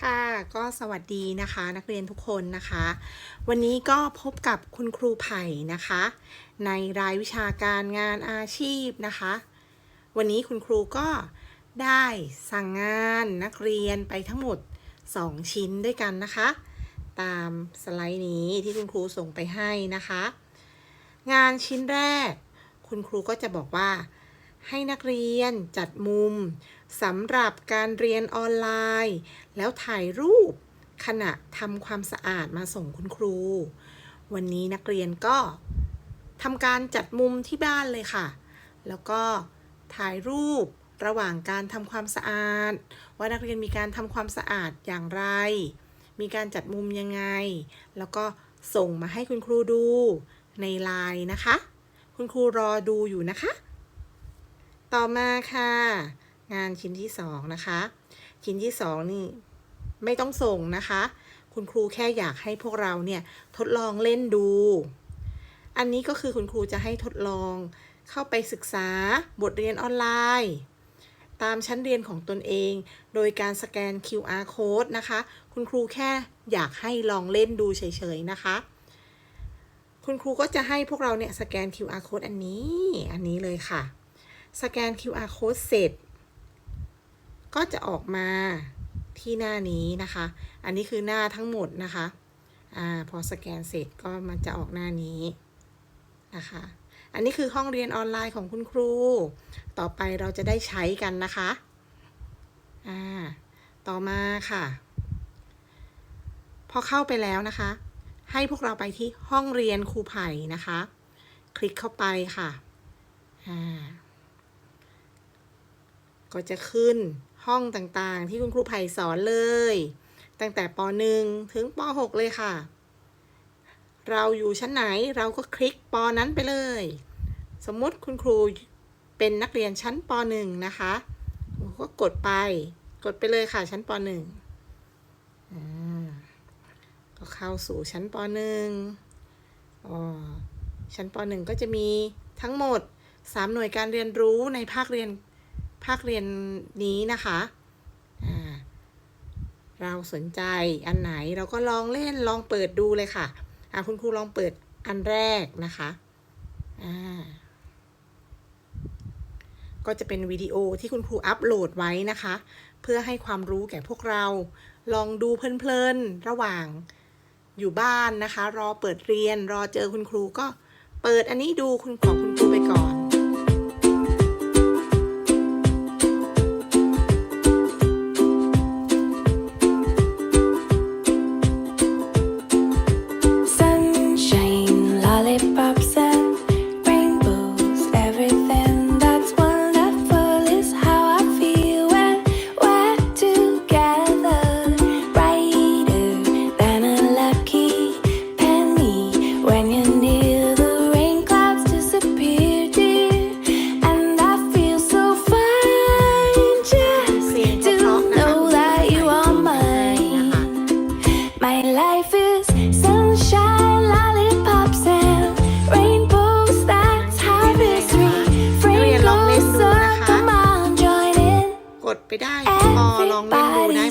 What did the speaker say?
ค่ะก็สวัสดีนะคะนักเรียนทุกคนนะคะ วันนี้ก็พบกับคุณครูไผ่นะคะ ในรายวิชาการงานอาชีพนะคะ วันนี้คุณครูก็ได้สั่งงานนักเรียนไปทั้งหมด 2 ชิ้นด้วยกันนะคะ ตามสไลด์นี้ที่คุณครูส่งไปให้นะคะ งานชิ้นแรก คุณครูก็จะบอกว่า ให้นักเรียนจัดมุมสำหรับการเรียนออนไลน์ แล้วถ่ายรูปขณะทำความสะอาดมาส่งคุณครู วันนี้นักเรียนก็ทำการจัดมุมที่บ้านเลยค่ะ แล้วก็ถ่ายรูประหว่างการทำความสะอาด ว่านักเรียนมีการทำความสะอาดอย่างไร มีการจัดมุมยังไง แล้วก็ส่งมาให้คุณครูดูในไลน์นะคะ คุณครูรอดูอยู่นะคะ ต่อมาค่ะ งานชิ้นที่สองนะคะ ชิ้นที่สองนี่ไม่ต้องส่งนะคะ คุณครูแค่อยากให้พวกเราเนี่ยทดลองเล่นดู อันนี้ก็คือคุณครูจะให้ทดลองเข้าไปศึกษาบทเรียนออนไลน์ ตามชั้นเรียนของตนเอง โดยการสแกน QR code นะคะ คุณครูแค่อยากให้ลองเล่นดูเฉยๆนะคะคุณครูก็จะให้พวกเราเนี่ยสแกน QR code อันนี้ อันนี้เลยค่ะ สแกน QR code เสร็จ ก็จะออกมาที่หน้านี้นะคะ อันนี้คือหน้าทั้งหมดนะคะอ่าพอสแกนเสร็จก็มันจะออกหน้านี้นะคะ อันนี้คือห้องเรียนออนไลน์ของคุณครู ต่อไปเราจะได้ใช้กันนะคะอ่าต่อมาค่ะ พอเข้าไปแล้วนะคะ ให้พวกเราไปที่ห้องเรียนครูไผ่นะคะ คลิกเข้าไปค่ะอ่า ก็จะขึ้นห้องต่างๆ ที่คุณครูไผ่สอนเลย ตั้งแต่ป .1 ถึงป .6 เลยค่ะ เราอยู่ชั้นไหนเราก็คลิกปนั้นไปเลย สมมติคุณครูเป็นนักเรียนชั้นป .1 นะคะก็กดไป กดไปเลยค่ะชั้นป .1 อ่าก็เข้าสู่ชั้นป .1 อ๋อชั้นป .1 ก็จะมีทั้งหมด 3 หน่วยการเรียนรู้ในภาคเรียนาคเรียนนี้นะคะเราสนใจอันไหนเราก็ลองเล่นลองเปิดดูเลยค่ะอ่าคุณครูลองเปิดอันแรกนะคะก็จะเป็นวิดีโอที่คุณครูอัปโหลดไว้นะคะ เพื่อให้ความรู้แก่พวกเรา ลองดูเพลินๆระหว่างอยู่บ้านนะคะ รอเปิดเรียนรอเจอคุณครูก็เปิดอันนี้ดูคุณของคุณครูไปก่อน ได้พอลองเล่นดูนะ